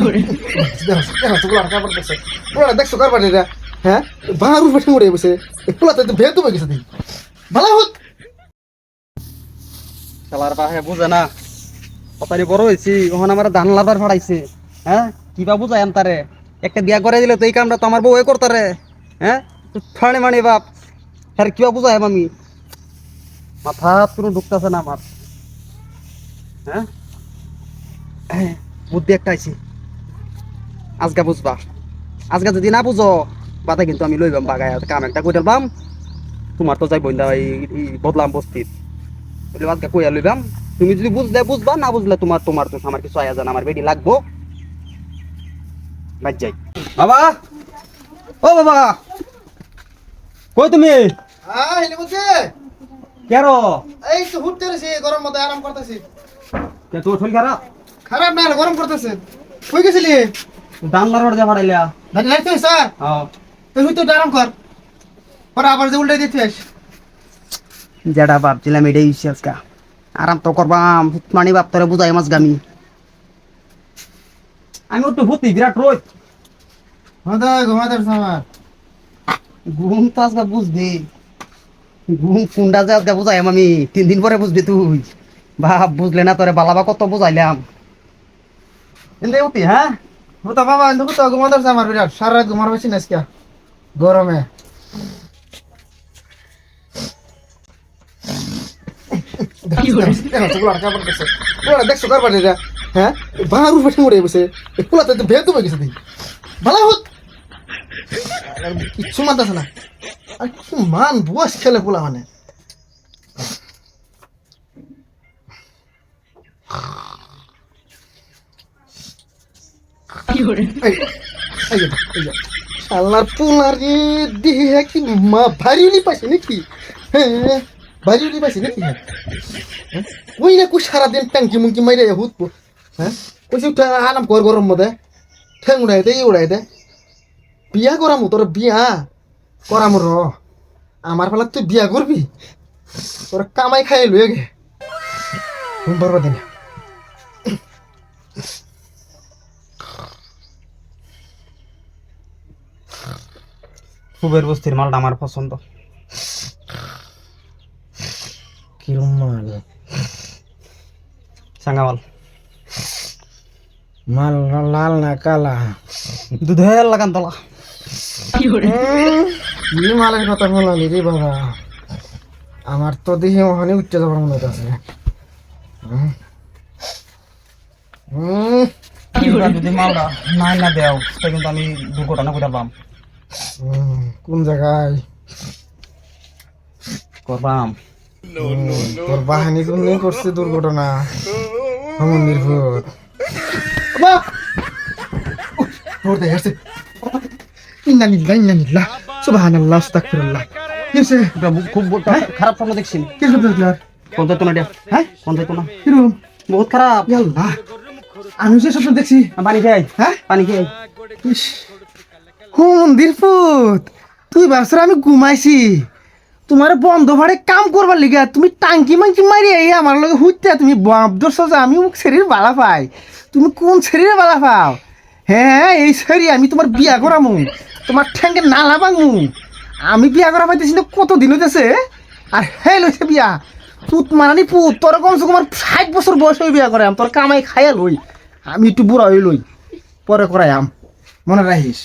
দেখো দেখো কাপড় দেখছ। গোলার দেখছ কারবার এটা হ্যাঁ? বাহার উপরে ঠেঙে বসে। পোলাতে তো ভেতু হয়ে গেছে ভালো হোক। খেলার বাহে বুঝে না। কথানি বড় হয়েছি ওখানে আমার ধান লাভার ফাড়াইছে। হ্যাঁ? কিবা বুঝাই তারে। একটা বিয়া করে দিলে তো এই কামটা তো আমার বউ করতারে। হ্যাঁ? ফাড়ে মানি বাপ। হ্যাঁ কিবা বুঝাই আমি মাথা কোনো ঢুকতেছে না আমার। হ্যাঁ হ্যাঁ, বুদ্ধি একটা আইছি। আজকে বুঝবা। আজকে যদি না বুঝো বাতা কিন্তু আমি লইবাম বাগায়। কাম একটা কইতাম বাম তোমার তো যাই বইন্দা এই বদলাম বস্তির বলে আজকে কইয়া লইবাম তুমি যদি বুঝলে বুঝবা না বুঝলে তোমার তোমার তো আমার কিছু আয়া জানা আমার বেডি লাগবো। বাদ যাই। বাবা! ও বাবা! কই তুমি? হ্যাঁ হেলে বলছে। কেন এই তো হুটতে রয়েছে গরম মধ্যে আরাম করতেছি। কে তোর শরীর খারাপ? খারাপ না গরম করতেছে। কই গেছিলি? দাম লার যা ফাড়াইলা লাগতে স্যার। হ্যাঁ। তুই হুইতে আরাম কর। পরে আবার যে উল্টে দিতে যেটা ভাবছিলাম এটাই হচ্ছে আজকে। আরাম তো করবাম মানি বাপ তোরে বুঝাই মাছ গামি। আমি একটু ভূতি বিরাট রোদ। ঘুমাতে ঘুমাতে আমার ঘুম তো আজকে বুঝবি। ঘুম কোনটা যে আজকে বুঝাই আমি তিন দিন পরে বুঝবি তুই। বাপ বুঝলে না তোরে বালাবা কত বুঝাইলাম। এলে উঠি হ্যাঁ? বাবা কিন্তু ঘুমাতে আমার বিরাট? সারা রাত ঘুমার বেশি না আজকে। গরমে। দেখছ হ্যাঁ? বসে পোলাতে তো ভেতু হয়ে গেছে ভালো হোক আর কিচ্ছু মানতেছে না। আর কি মান বস খেলে পোলা মানে। শালার পোলারে দেহে কি মা ভারী উনি পাইছে নাকি? হ্যাঁ ভারী উনি পাইছে নাকি? ওই না কই সারাদিন ট্যাঙ্কি মুঙ্কি মাইরে হুতবো হ্যাঁ? কইছি আরাম কর গরম মধ্যে। ঠ্যাং উড়াই দে উড়াই দে। বিয়া করামু, তোর বিয়া। করামু র। আমার ফেলা তুই বিয়া করবি? তোর কামাই খাই লয়ে গে। বরবাদ দিন কুবের বস্তির মালটা আমার পছন্দ। কিরম মাল? সাঙ্গামাল মাল। লাল না কালা? দুধের লাগান তলা। মালের কথা বলালি রে বাবা। আমার তো দেখে ওখানে উঠতে যাবার মনে। হুম, যদি মালটা নাই না দেও কিন্তু আমি দুর্ঘটনা করে পাম কোন জায়গায়? করবাম। তোর বাহিনী কোন নিয়ে করছে দুর্ঘটনা? মন্দির ভূত ভোর দেখে আসছে। ইন্না লিল্লাহ ইন্না লিল্লাহ সুবহানাল্লাহ আস্তাগফিরুল্লাহ। কি খুব বড়- খারাপ স্বপ্ন দেখছি। কি কোন না হ্যাঁ? কোন না। বহুত খারাপ। আমি যে স্বপ্ন দেখছি। পানি খাই হ্যাঁ? পানি খাই ইস, হো মন্দির পুত। তুই ভাবছর আমি ঘুমাইছি। তোমার বন্ধ ভাড়ে কাম করবার লিগা তুমি টাঙ্কি মাঙ্কি মারি এই আমার লগে হুইতে তুমি বাপ ধরছো যে আমি মোক শরীর বালা পাই। তুমি কোন শরীরে বালা পাও? হ্যাঁ এই শরীর আমি তোমার বিয়া করামু। তোমার ঠ্যাঙ্গে নালা ভাঙমু। আমি বিয়া করা পাইতেছি না কত দিন হইতেছে? আর হে লইছে বিয়া। তুত মারানি পুত, তোর কমসে কম ষাট বছর বয়স হয়ে বিয়া করাম তোর কামাই খাইয়া লই। আমি একটু বুড়া হই লই, পরে করাই আম মনে রাখিস?